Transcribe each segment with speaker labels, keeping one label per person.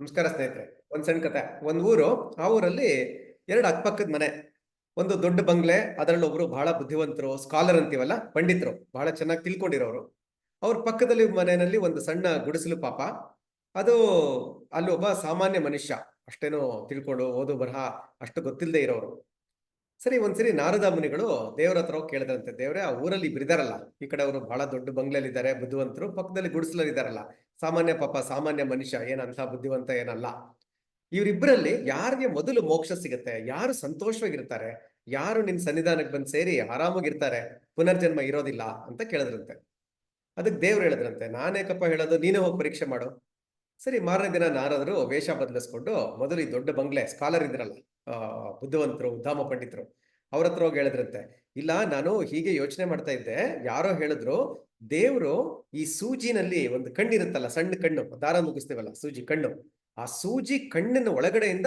Speaker 1: ನಮಸ್ಕಾರ ಸ್ನೇಹಿತರೆ, ಒಂದ್ ಸಣ್ಣ ಕತೆ. ಒಂದ್ ಊರು, ಆ ಊರಲ್ಲಿ ಎರಡು ಅಕ್ಕಪಕ್ಕದ ಮನೆ. ಒಂದು ದೊಡ್ಡ ಬಂಗ್ಲೆ, ಅದರಲ್ಲಿ ಒಬ್ರು ಬಹಳ ಬುದ್ಧಿವಂತರು ಸ್ಕಾಲರ್ ಅಂತೀವಲ್ಲ, ಪಂಡಿತರು. ಬಹಳ ಚೆನ್ನಾಗಿ ತಿಳ್ಕೊಂಡಿರೋರು. ಅವ್ರ ಪಕ್ಕದಲ್ಲಿ ಮನೆಯಲ್ಲಿ ಒಂದು ಸಣ್ಣ ಗುಡಿಸಲು ಪಾಪ. ಅದು ಅಲ್ಲಿ ಒಬ್ಬ ಸಾಮಾನ್ಯ ಮನುಷ್ಯ. ಅಷ್ಟೇನೋ ತಿಳ್ಕೊಂಡು ಓದು ಬರಹ ಅಷ್ಟು ಗೊತ್ತಿಲ್ಲದೆ ಇರೋರು. ಸರಿ, ಒಂದ್ಸರಿ ನಾರದ ಮುನಿಗಳು ದೇವ್ರ ಹತ್ರ ಹೋಗಿ ಕೇಳಿದ್ರಂತೆ ದೇವ್ರೆ, ಆ ಊರಲ್ಲಿ ಇಬ್ಬರಿದಾರಲ್ಲ ಈ ಕಡೆ ಅವರು ಬಹಳ ದೊಡ್ಡ ಬಂಗ್ಲೆಯಲ್ಲಿ ಇದ್ದಾರೆ ಬುದ್ಧಿವಂತರು, ಪಕ್ಕದಲ್ಲಿ ಗುಡಿಸಲಲ್ಲಿ ಸಾಮಾನ್ಯ ಪಾಪ, ಸಾಮಾನ್ಯ ಮನುಷ್ಯ, ಏನಂತ ಬುದ್ಧಿವಂತ ಏನಲ್ಲ. ಇವರಿಬ್ಬರಲ್ಲಿ ಯಾರಿಗೆ ಮೊದಲು ಮೋಕ್ಷ ಸಿಗುತ್ತೆ, ಯಾರು ಸಂತೋಷವಾಗಿರ್ತಾರೆ, ಯಾರು ನಿನ್ ಸನ್ನಿಧಾನಕ್ಕೆ ಬಂದು ಸೇರಿ ಆರಾಮಾಗಿರ್ತಾರೆ, ಪುನರ್ಜನ್ಮ ಇರೋದಿಲ್ಲ ಅಂತ ಕೇಳಿದ್ರಂತೆ. ಅದಕ್ಕೆ ದೇವ್ರು ಹೇಳಿದ್ರಂತೆ, ನಾನೇಕಪ್ಪ ಹೇಳೋದು, ನೀನೇ ಹೋಗಿ ಪರೀಕ್ಷೆ ಮಾಡು. ಸರಿ, ಮಾರನೇ ದಿನ ನಾರದರು ವೇಷ ಬದಲಿಸ್ಕೊಂಡು, ಮೊದಲು ಈ ದೊಡ್ಡ ಬಂಗ್ಲೆ, ಸ್ಕಾಲರ್ ಇದ್ರಲ್ಲ ಬುದ್ಧಿವಂತರು ಉದ್ದಾಮ ಪಂಡಿತರು, ಅವ್ರ ಹತ್ರ ಹೋಗಿ ಹೇಳಿದ್ರಂತೆ. ಇಲ್ಲ, ನಾನು ಹೀಗೆ ಯೋಚನೆ ಮಾಡ್ತಾ ಇದ್ದೆ. ಯಾರೋ ಹೇಳಿದ್ರು, ದೇವರು ಈ ಸೂಜಿನಲ್ಲಿ ಒಂದು ಕಣ್ಣಿರುತ್ತಲ್ಲ, ಸಣ್ಣ ಕಣ್ಣು, ದಾರ ಮುಗಿಸ್ತೇವಲ್ಲ ಸೂಜಿ ಕಣ್ಣು, ಆ ಸೂಜಿ ಕಣ್ಣಿನ ಒಳಗಡೆಯಿಂದ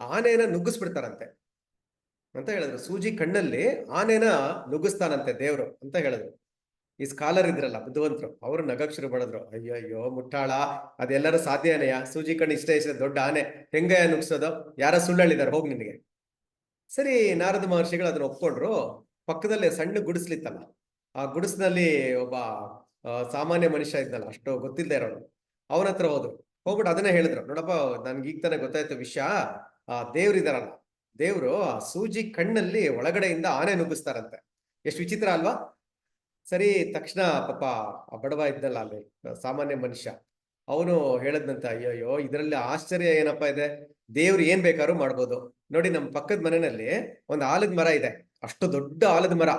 Speaker 1: ಆನೆನ ನುಗ್ಗಿಸ್ಬಿಡ್ತಾರಂತೆ. ಅಂತ ಹೇಳಿದ್ರು. ಸೂಜಿ ಕಣ್ಣಲ್ಲಿ ಆನೆನ ನುಗ್ಗಿಸ್ತಾನಂತೆ ದೇವರು ಅಂತ ಹೇಳಿದ್ರು. ಈ ಸ್ಕಾಲರ್ ಇದ್ರಲ್ಲ, ಬುದ್ಧಿವಂತರು, ಅವರು ನಗಕ್ ಶುರು ಮಾಡಿದ್ರು. ಅಯ್ಯೋ ಅಯ್ಯೋ ಮುಟ್ಟಾಳ, ಅದೆಲ್ಲರೂ ಸಾಧ್ಯನೆಯ ಸೂಜಿ ಕಣ್ಣು ಇಷ್ಟ ಇಷ್ಟ ದೊಡ್ಡ ಆನೆ ಹೆಂಗ ನುಗ್ಸೋದು? ಯಾರ ಸುಳ್ಳಳಿದಾರೆ ಹೋಗಿ ನಿನಗೆ. ಸರಿ, ನಾರದ ಮಹರ್ಷಿಗಳು ಅದನ್ನ ಒಪ್ಕೊಂಡ್ರು. ಪಕ್ಕದಲ್ಲಿ ಸಣ್ಣ ಗುಡಿಸ್ಲಿತ್ತಲ್ಲ, ಆ ಗುಡಿಸ್ನಲ್ಲಿ ಒಬ್ಬ ಸಾಮಾನ್ಯ ಮನುಷ್ಯ ಇದ್ದಲ್ಲ ಅಷ್ಟು ಗೊತ್ತಿಲ್ಲದೆ ಇರೋನು ಅವನ ಹತ್ರ ಹೋದ್ರು. ಹೋಗ್ಬಿಟ್ಟು ಅದನ್ನೇ ಹೇಳಿದ್ರು. ನೋಡಪ್ಪ ನನ್ಗೆ ಈಗ ತಾನೇ ಗೊತ್ತಾಯ್ತು ವಿಷಯ. ಆ ದೇವ್ರಿದಾರಲ್ಲ, ದೇವ್ರು ಆ ಸೂಜಿ ಕಣ್ಣಲ್ಲಿ ಒಳಗಡೆಯಿಂದ ಆನೆ ನುಗ್ಗಿಸ್ತಾರಂತೆ. ಎಷ್ಟು ವಿಚಿತ್ರ ಅಲ್ವಾ? ಸರಿ, ತಕ್ಷಣ ಪಾಪ ಆ ಬಡವ ಇದ್ದಲ್ಲ ಅಲ್ಲಿ, ಸಾಮಾನ್ಯ ಮನುಷ್ಯ. ಅವನು ಹೇಳದ್ನಂತ ಅಯ್ಯೋ ಇದರಲ್ಲಿ ಆಶ್ಚರ್ಯ ಏನಪ್ಪಾ ಇದೆ? ದೇವ್ರು ಏನ್ ಬೇಕಾದ್ರೂ ಮಾಡ್ಬೋದು. ನೋಡಿ, ನಮ್ಮ ಪಕ್ಕದ ಮನೆಯಲ್ಲಿ ಒಂದು ಆಲದ ಮರ ಇದೆ. ಅಷ್ಟು ದೊಡ್ಡ ಆಲದ ಮರ.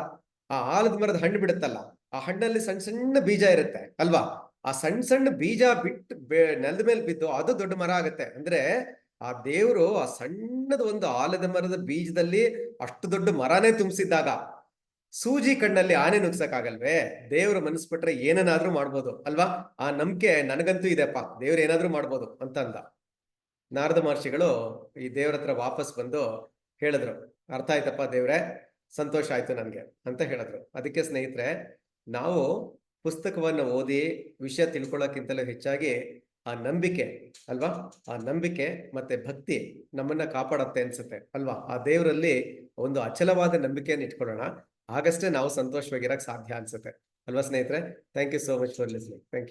Speaker 1: ಆ ಆಲದ ಮರದ ಹಣ್ಣು ಬಿಡುತ್ತಲ್ಲ, ಆ ಹಣ್ಣಲ್ಲಿ ಸಣ್ಣ ಸಣ್ಣ ಬೀಜ ಇರುತ್ತೆ, ಅಲ್ವಾ? ಆ ಸಣ್ಣ ಸಣ್ಣ ಬೀಜ ಬಿಟ್ಟು ನೆಲದ ಮೇಲೆ ಬಿದ್ದು ಅದು ದೊಡ್ಡ ಮರ ಆಗುತ್ತೆ. ಅಂದ್ರೆ ಆ ದೇವ್ರು ಆ ಸಣ್ಣದ ಒಂದು ಆಲದ ಮರದ ಬೀಜದಲ್ಲಿ ಅಷ್ಟು ದೊಡ್ಡ ಮರನೇ ತುಂಬಿಸಿದ್ದಾಗ ಸೂಜಿ ಕಣ್ಣಲ್ಲಿ ಆನೆ ನುಗ್ಸಕ್ಕಾಗಲ್ವೇ? ದೇವ್ರ ಮನಸ್ ಬಿಟ್ರೆ ಏನನ್ನಾದ್ರೂ ಮಾಡ್ಬೋದು, ಅಲ್ವಾ? ಆ ನಂಬಿಕೆ ನನಗಂತೂ ಇದೆಪ್ಪ, ದೇವ್ರು ಏನಾದ್ರೂ ಮಾಡ್ಬೋದು ಅಂತ ಅಂದ ನಾರದ ಮಹರ್ಷಿಗಳು ಈ ದೇವ್ರ ಹತ್ರ ವಾಪಸ್ ಬಂದು ಹೇಳಿದ್ರು, ಅರ್ಥ ಆಯ್ತಪ್ಪ ದೇವ್ರೆ, ಸಂತೋಷ ಆಯ್ತು ನನ್ಗೆ ಅಂತ ಹೇಳಿದ್ರು. ಅದಕ್ಕೆ ಸ್ನೇಹಿತರೆ, ನಾವು ಪುಸ್ತಕವನ್ನು ಓದಿ ವಿಷಯ ತಿಳ್ಕೊಳ್ಳೋಕ್ಕಿಂತಲೂ ಹೆಚ್ಚಾಗಿ ಆ ನಂಬಿಕೆ, ಅಲ್ವಾ? ಆ ನಂಬಿಕೆ ಮತ್ತೆ ಭಕ್ತಿ ನಮ್ಮನ್ನ ಕಾಪಾಡತ್ತೆ ಅನ್ಸುತ್ತೆ, ಅಲ್ವಾ? ಆ ದೇವರಲ್ಲಿ ಒಂದು ಅಚಲವಾದ ನಂಬಿಕೆಯನ್ನು ಇಟ್ಕೊಳ್ಳೋಣ. ಆಗಷ್ಟೇ ನಾವು ಸಂತೋಷವಾಗಿರಕ್ಕೆ ಸಾಧ್ಯ ಅನ್ಸುತ್ತೆ. ಅಲ್ವಾ ಸ್ನೇಹಿತರೆ? Thank you so much for listening thank you